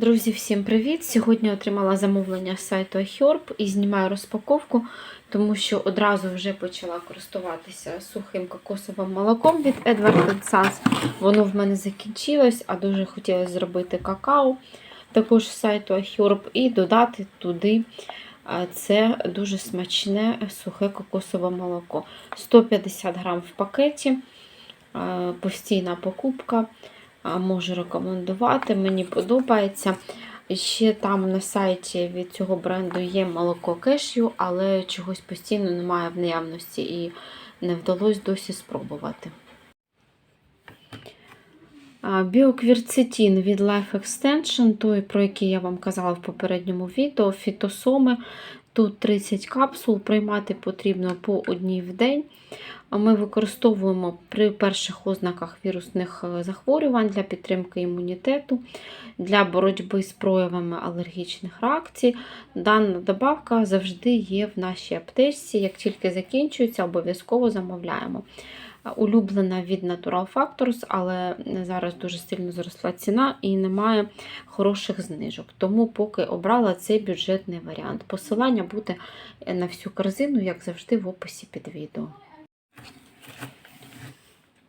Друзі, всім привіт! Сьогодні отримала замовлення з сайту iHerb і знімаю розпаковку, тому що одразу вже почала користуватися сухим кокосовим молоком від Edward Sons. Воно в мене закінчилось, а дуже хотілося зробити какао, також з сайту iHerb, і додати туди це дуже смачне сухе кокосове молоко. 150 грам в пакеті, постійна покупка. Можу рекомендувати, мені подобається. Ще там на сайті від цього бренду є молоко кешю, але чогось постійно немає в наявності і не вдалося досі спробувати. Біоквірцетін від Life Extension, той, про який я вам казала в попередньому відео, фітосоми. Тут 30 капсул, приймати потрібно по одній в день. Ми використовуємо при перших ознаках вірусних е, захворювань для підтримки імунітету, для боротьби з проявами алергічних реакцій. Дана добавка завжди є в нашій аптечці. Як тільки закінчується, обов'язково замовляємо. Улюблена від Natural Factors, але зараз дуже сильно зросла ціна і немає хороших знижок. Тому поки обрала цей бюджетний варіант. Посилання буде на всю корзину, як завжди, в описі під відео.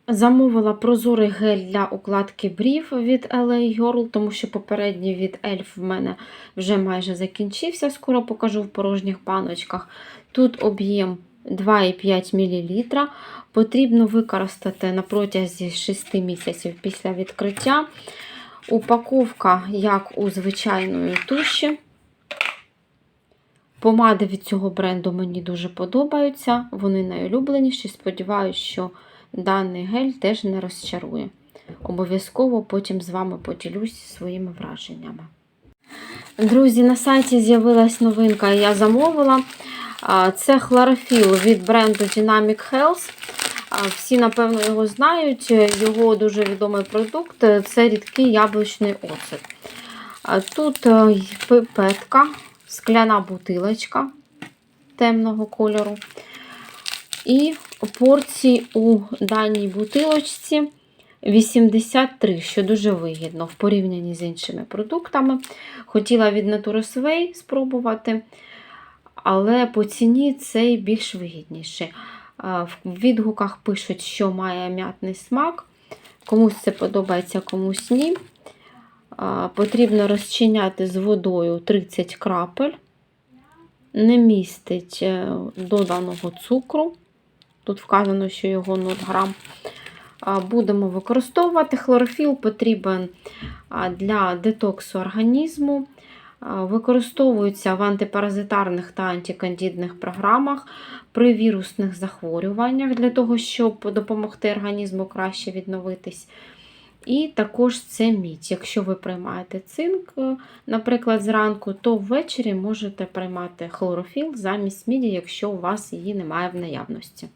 Замовила прозорий гель для укладки брів від LA Girl, тому що попередній від ELF в мене вже майже закінчився, скоро покажу в порожніх баночках. Тут об'єм 2,5 мл. Потрібно використати на протязі 6 місяців після відкриття. Упаковка, як у звичайної туші. Помади від цього бренду мені дуже подобаються. Вони найулюбленіші. Сподіваюся, що даний гель теж не розчарує. Обов'язково потім з вами поділюсь своїми враженнями. Друзі, на сайті з'явилась новинка, я замовила. Це хлорофіл від бренду Dynamic Health. Всі, напевно, його знають. Його дуже відомий продукт це рідкий яблучний оцет. Тут пипетка, скляна бутилочка темного кольору. І порції у даній бутилочці 83, що дуже вигідно в порівнянні з іншими продуктами. Хотіла від Naturous Way спробувати, але по ціні цей більш вигідніший. В відгуках пишуть, що має м'ятний смак. Комусь це подобається, комусь ні. Потрібно розчиняти з водою 30 крапель, не містить е, доданого цукру. Тут вказано, що його 0 грам. Будемо використовувати. Хлорофіл потрібен для детоксу організму. Використовується в антипаразитарних та антикандідних програмах при вірусних захворюваннях для того, щоб допомогти організму краще відновитись. І також це мідь. Якщо ви приймаєте цинк, е, наприклад, зранку, то ввечері можете приймати хлорофіл замість міді, якщо у вас її немає в наявності.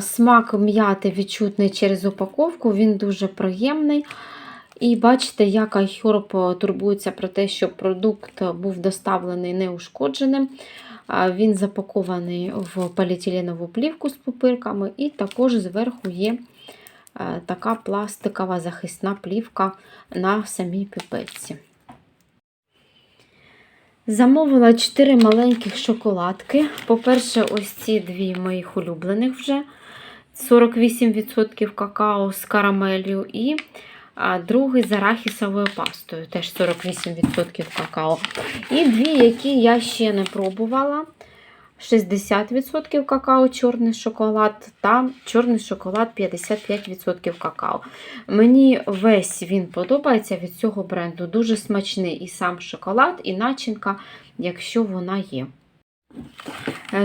Смак м'яти відчутний через упаковку, він дуже приємний. І бачите, як iHerb турбується про те, щоб продукт був доставлений неушкодженим. Він запакований в поліетиленову плівку з пупирками, і також зверху є така пластикова захисна плівка на самій піпетці. Замовила 4 маленьких шоколадки. По-перше, ось ці дві моїх улюблених вже. 48% какао з карамелью і другий з арахісовою пастою, теж 48% какао. І дві, які я ще не пробувала. 60% какао, чорний шоколад та чорний шоколад 55% какао. Мені весь він подобається від цього бренду. Дуже смачний і сам шоколад, і начинка, якщо вона є.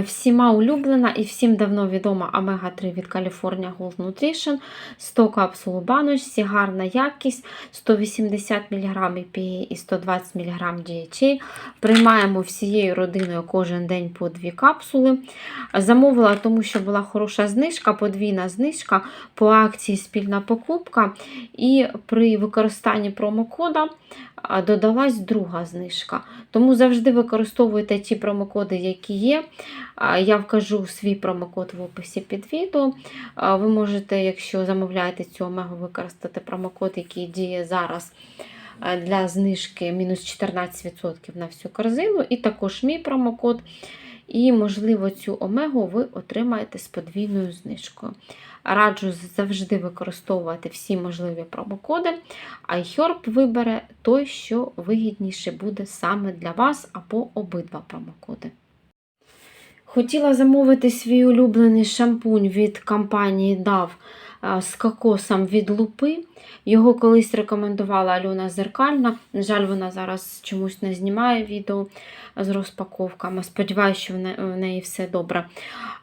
Всіма улюблена і всім давно відома омега-3 від California Gold Nutrition, 100 капсул у баночці, гарна якість, 180 мг EPA і 120 мг DHA. Приймаємо всією родиною кожен день по 2 капсули. Замовила, тому що була хороша знижка, подвійна знижка по акції спільна покупка. І при використанні промокода додалась друга знижка. Тому завжди використовуйте ті промокоди, які є. Я вкажу свій промокод в описі під відео. Ви можете, якщо замовляєте цю омегу, використати промокод, який діє зараз для знижки мінус 14% на всю корзину, і також мій промокод. І, можливо, цю омегу ви отримаєте з подвійною знижкою. Раджу завжди використовувати всі можливі промокоди, а iHerb вибере той, що вигідніше буде саме для вас або обидва промокоди. Хотіла замовити свій улюблений шампунь від компанії DAV з кокосом від лупи. Його колись рекомендувала Альона Зеркальна. На жаль, вона зараз чомусь не знімає відео з розпаковками. Сподіваюся, що в неї все добре.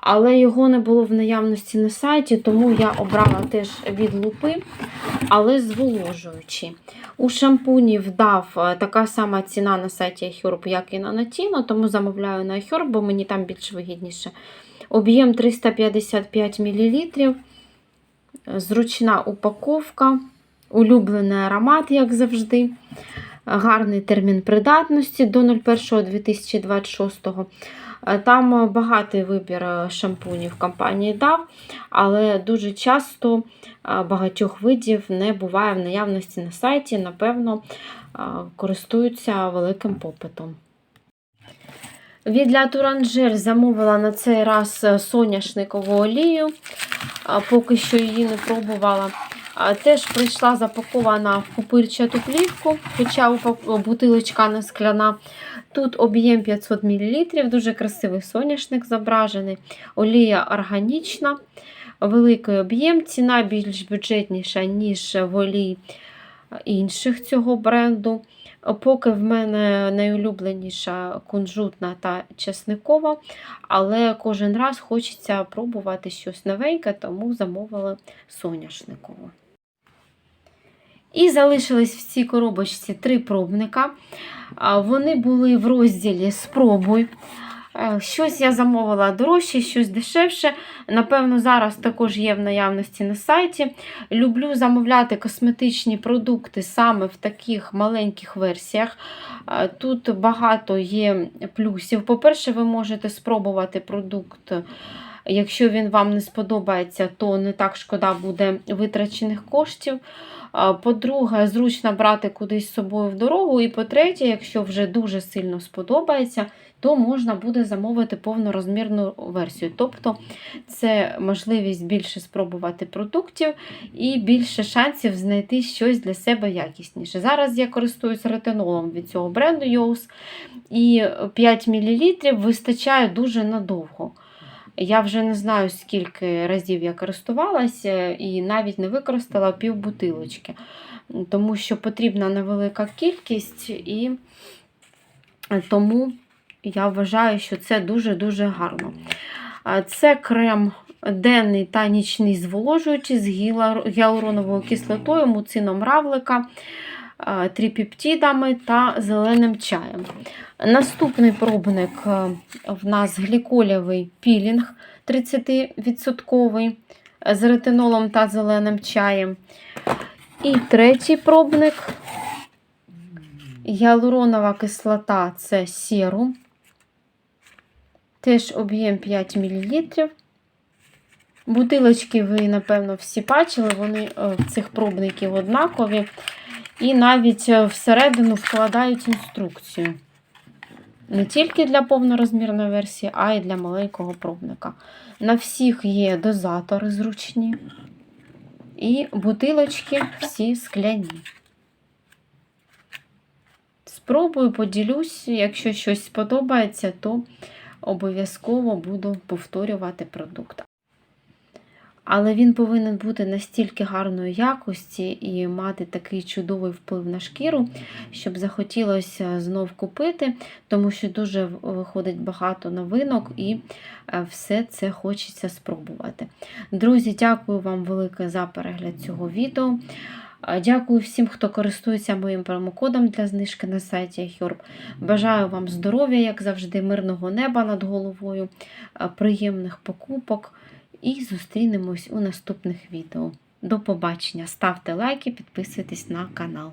Але його не було в наявності на сайті, тому я обрала теж від лупи, але зволожуючий. У шампунів дав е, така сама ціна на сайті iHerb, як і на Natino, тому замовляю на iHerb, бо мені там більш вигідніше. Об'єм 355 мл, зручна упаковка, улюблений аромат, як завжди. Гарний термін придатності до 01.2026. Е, Там багатий вибір шампунів компанії DAV, але дуже часто е, багатьох видів не буває в наявності на сайті, напевно, е, користуються великим попитом. Від La замовила на цей раз соняшникову олію, поки що її не пробувала. Теж прийшла запакована в пупирчату плівку, хоча бутилочка не скляна. Тут об'єм 500 мл, дуже красивий соняшник зображений, олія органічна, великий об'єм, ціна більш бюджетніша, ніж в олії інших цього бренду. Поки в мене найулюбленіша кунжутна та чесникова, але кожен раз хочеться пробувати щось новеньке, тому замовила соняшникову. І залишились в цій коробочці три пробника. Вони були в розділі Спробуй. Е, Щось я замовила дорожче, щось дешевше. Напевно, зараз також є в наявності на сайті. Люблю замовляти косметичні продукти саме в таких маленьких версіях. Е, Тут багато є плюсів. По-перше, ви можете спробувати продукт. Якщо він вам не сподобається, то не так шкода буде витрачених коштів. По-друге, зручно брати кудись з собою в дорогу. І по-третє, якщо вже дуже сильно сподобається, то можна буде замовити повнорозмірну версію. Тобто це можливість більше спробувати продуктів і більше шансів знайти щось для себе якісніше. Зараз я користуюсь ретинолом від цього бренду Йоус, і 5 мл вистачає дуже надовго. Я вже не знаю, скільки разів я користувалася і навіть не використала пів бутилочки, тому що потрібна невелика кількість, і тому я вважаю, що це дуже-дуже гарно. Це крем денний та нічний зволожуючий з гіалуроновою кислотою, муцином равлика, а, та зеленим чаєм. Наступний пробник е, в нас гліколєвий пілінг 30% з ретинолом та зеленим чаєм. І третій пробник гіалуронова кислота це серум. Теж об'єм 5 мл. Бутилочки ви, напевно, всі бачили, вони е, в цих пробників однакові. І навіть е, всередину вкладають інструкцію. Не тільки для повнорозмірної версії, а й для маленького пробника. На всіх є дозатори зручні. І бутилочки всі скляні. Спробую, поділюсь, якщо щось сподобається, то обов'язково буду повторювати продукт. Але він повинен бути настільки гарної якості і мати такий чудовий вплив на шкіру, щоб захотілося знов купити, тому що дуже виходить багато новинок і е, все це хочеться спробувати. Друзі, дякую вам велике за перегляд цього відео. Е, Дякую всім, хто користується моїм промокодом для знижки на сайті iHerb. Бажаю вам здоров'я, як завжди, мирного неба над головою, е, приємних покупок. І зустрінемось у наступних відео. До побачення! Ставте лайки, підписуйтесь на канал.